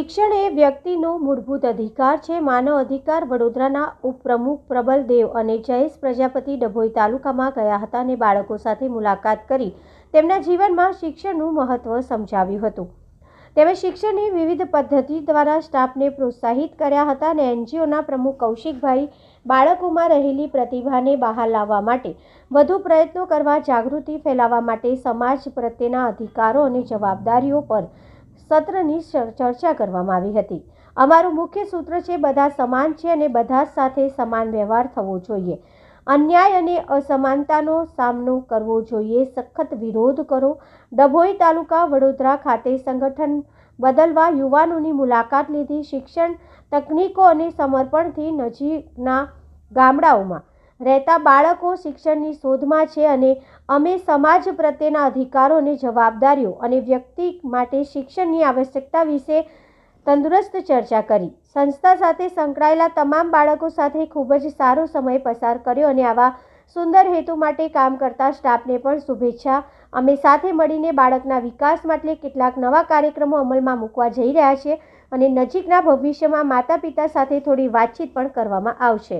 શિક્ષણ એ વ્યક્તિનો મૂળભૂત અધિકાર છે. માનવ અધિકાર વડોદરાના ઉપપ્રમુખ પ્રબલ દેવ અને જયેશ પ્રજાપતિ ડભોઈ તાલુકામાં ગયા હતા અને બાળકો સાથે મુલાકાત કરી તેમના જીવનમાં શિક્ષણનું મહત્વ સમજાવ્યું હતું. તેમણે શિક્ષણની વિવિધ પદ્ધતિ દ્વારા સ્ટાફને પ્રોત્સાહિત કર્યા હતા અને એનજીઓના પ્રમુખ કૌશિકભાઈ બાળકોમાં રહેલી પ્રતિભાને બહાર લાવવા માટે વધુ પ્રયત્નો કરવા જાગૃતિ ફેલાવવા માટે સમાજ પ્રત્યેના અધિકારો અને જવાબદારીઓ પર સત્રની ચર- ચર્ચા કરવામાં આવી હતી. અમારું મુખ્ય સૂત્ર છે, બધા સમાન છે અને બધા સાથે સમાન વ્યવહાર થવો જોઈએ. અન્યાય અને અસમાનતાનો સામનો કરવો જોઈએ. સખત વિરોધ કરો. ડભોઈ તાલુકા વડોદરા ખાતે સંગઠન બદલવા યુવાનોની મુલાકાત લીધી. શિક્ષણ તકનીકો અને સમર્પણથી નજીકના ગામડાઓમાં રહેતા બાળકો શિક્ષણની શોધમાં છે અને અમે સમાજ પ્રત્યેના અધિકારો અને જવાબદારીઓ અને વ્યક્તિ માટે શિક્ષણની આવશ્યકતા વિશે તંદુરસ્ત ચર્ચા કરી. સંસ્થા સાથે સંકળાયેલા તમામ બાળકો સાથે ખૂબ જ સારો સમય પસાર કર્યો અને આવા સુંદર હેતુ માટે કામ કરતા સ્ટાફને પણ શુભેચ્છા. અમે સાથે મળીને બાળકના વિકાસ માટે કેટલાક નવા કાર્યક્રમો અમલમાં મૂકવા જઈ રહ્યા છે અને નજીકના ભવિષ્યમાં માતા પિતા સાથે થોડી વાતચીત પણ કરવામાં આવશે.